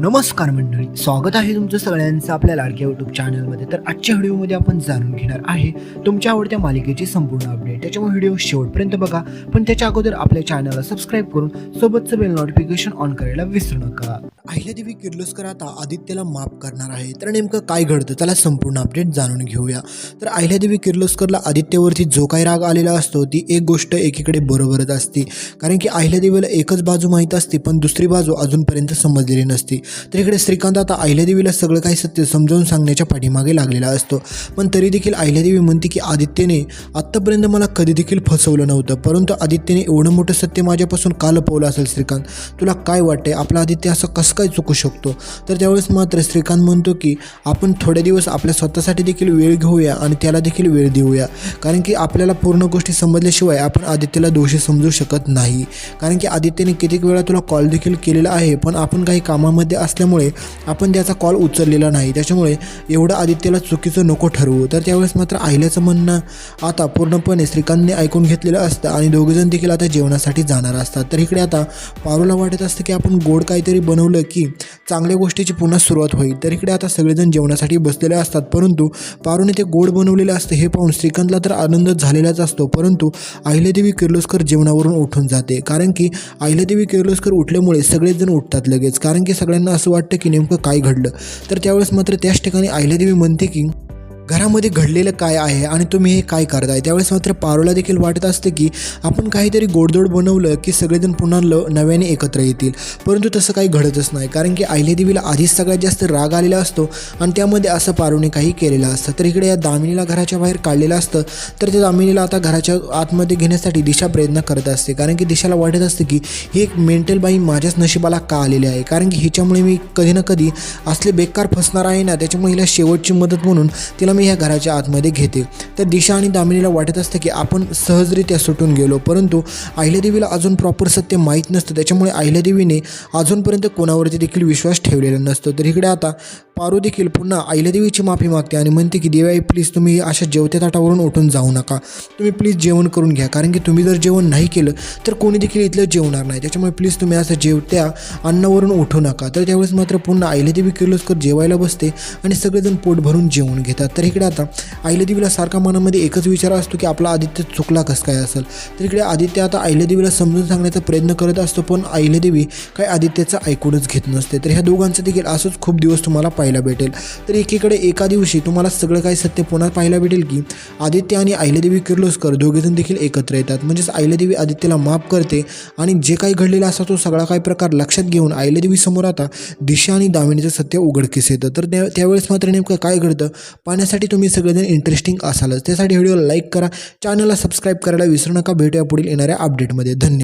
नमस्कार मंडळी स्वागत आहे तुमचं सगळ्यांचं आपल्या लाडक्या यूट्यूब चॅनलमध्ये तर आजच्या व्हिडिओमध्ये आपण जाणून घेणार आहे तुमच्या आवडत्या मालिकेची संपूर्ण अपडेट त्याच्यामुळे व्हिडिओ शेवटपर्यंत बघा पण त्याच्या अगोदर आपल्या चॅनलला सबस्क्राईब करून सोबतचं बेल नोटिफिकेशन ऑन करायला विसरू नका. अहिल्यादेवी किर्लोस्कर आता आदित्यला माफ करणार आहे. तर नेमकं काय घडतं त्याला संपूर्ण अपडेट जाणून घेऊया. तर अहिल्यादेवी किर्लोस्करला आदित्यवरती जो काही राग आलेला असतो ती एक गोष्ट एकीकडे बरोबरच असते. कारण की अहिल्यादेवीला एकच बाजू माहीत असते पण दुसरी बाजू अजूनपर्यंत समजलेली नसते. तर इकडे श्रीकांत आता अहिल्यादेवीला सगळं काही सत्य समजावून सांगण्याच्या पाठीमागे लागलेला असतो. पण तरी देखील अहिल्यादेवी म्हणते की आदित्यने आत्तापर्यंत मला कधी देखील फसवलं नव्हतं. परंतु आदित्यने एवढं मोठं सत्य माझ्यापासून का लपवलं असेल श्रीकांत? तुला काय वाटते आपला आदित्य असं कसं काय चुकू शकतो? तर त्यावेळेस मात्र श्रीकांत म्हणतो की आपण थोडे दिवस आपल्या स्वतःसाठी देखील वेळ घेऊया आणि त्याला देखील वेळ देऊया. कारण की आपल्याला पूर्ण गोष्टी समजल्याशिवाय आपण आदित्यला दोषी समजू शकत नाही. कारण की आदित्यने कितीक वेळा तुला कॉल देखील केलेला आहे पण आपण काही कामामध्ये असल्यामुळे आपण त्याचा कॉल उचललेला नाही. त्याच्यामुळे एवढं आदित्यला चुकीचं नको ठरवू. तर त्यावेळेस मात्र आहिल्याचं म्हणणं आता पूर्णपणे श्रीकांतने ऐकून घेतलेलं असतं आणि दोघेजण देखील आता जेवणासाठी जाणार असतात. तर इकडे आता पारूला वाटत असतं की आपण गोड काहीतरी बनवलं की चांगल्या गोष्टीची पुन्हा सुरुवात होईल. तर इकडे आता सगळेजण जेवणासाठी बसलेले असतात. परंतु पारूने ते गोड बनवलेलं असतं हे पाहून श्रीकांतला तर आनंद झालेलाच असतो. परंतु अहिल्यादेवी किर्लोस्कर जेवणावरून उठून जाते. कारण की अहिल्यादेवी किर्लोस्कर उठल्यामुळे सगळेच जण उठतात लगेच. कारण की सगळ्यांना असं वाटतं की नेमकं काय घडलं? तर त्यावेळेस मात्र त्याच ठिकाणी अहिल्यादेवी म्हणते की घरामध्ये घडलेलं काय आहे आणि तुम्ही हे काय करताय? त्यावेळेस मात्र पारोला देखील वाटत असतं की आपण काहीतरी गोडधोड बनवलं की सगळेजण पुन्हा ल नव्याने एकत्र येतील. परंतु तसं काही घडतच नाही. कारण की अहिल्यादेवीला आधीच सगळ्यात जास्त राग आलेला असतो आणि त्यामध्ये असं पारोने काही केलेलं असतं. तर इकडे या दामिनीला घराच्या बाहेर काढलेलं असतं. तर त्या दामिनीला आता घराच्या आतमध्ये घेण्यासाठी दिशा प्रयत्न करत असते. कारण की दिशाला वाटत असते की ही एक मेंटल बाई माझ्याच नशिबाला का आलेली आहे? कारण की हिच्यामुळे मी कधी ना कधी असले बेकार फसणार आहे ना त्याच्यामुळे हिला शेवटची मदत म्हणून तिला मी ह्या घराच्या आतमध्ये घेते. तर दिशा आणि दामिनीला वाटत असतं की आपण सहजरित्या सुटून गेलो. परंतु अहिल्यादेवीला अजून प्रॉपर सत्य माहीत नसतं. त्याच्यामुळे अहिल्यादेवीने अजूनपर्यंत कोणावरती देखील विश्वास ठेवलेला नसतो. तर इकडे आता पारू देखील पुन्हा अहिल्यादेवीची माफी मागते आणि म्हणते की देवाई प्लीज तुम्ही अशा जेवत्या ताटावरून उठून जाऊ नका. तुम्ही प्लीज जेवण करून घ्या. कारण की तुम्ही जर जेवण नाही केलं तर कोणी देखील इथलं जेवणार नाही. त्याच्यामुळे प्लीज तुम्ही असं जेवत्या अन्नावरून उठू नका. तर त्यावेळेस मात्र पुन्हा अहिल्यादेवी किर्लोस्कर जेवायला बसते आणि सगळेजण पोट भरून जेवण घेतात. तर इकडे आता अहिल्यादेवीला सारखा मनामध्ये एकच विचार असतो की आपला आदित्य चुकला कसं काय असेल? तर इकडे आदित्य आता अहिल्यादेवीला समजून सांगण्याचा प्रयत्न करत असतो पण अहिल्यादेवी काय आदित्यचं ऐकूनच घेत नसते. तर ह्या दोघांचं देखील असंच खूप दिवस तुम्हाला पाहायला भेटेल. तर एकीकडे एका दिवशी तुम्हाला सगळं काही सत्य पुन्हा पाहायला भेटेल की आदित्य आणि अहिल्यादेवी किर्लोस्कर दोघेजण देखील एकत्र येतात. म्हणजेच अहिल्यादेवी आदित्यला माफ करते आणि जे काही घडलेला असा तो सगळा काही प्रकार लक्षात घेऊन अहिल्यादेवी समोर आता दिशा आणि दामिनीचं सत्य उघडकीस येतं. तर त्यावेळेस मात्र नेमकं काय घडतं? पाहण्यासाठी तुम्ही सगळेजण इंटरेस्टिंग असालच. त्यासाठी व्हिडिओ लाईक करा. चॅनलला सबस्क्राईब करायला विसरू नका. भेटूया पुढील येणाऱ्या अपडेटमध्ये धन्यवाद.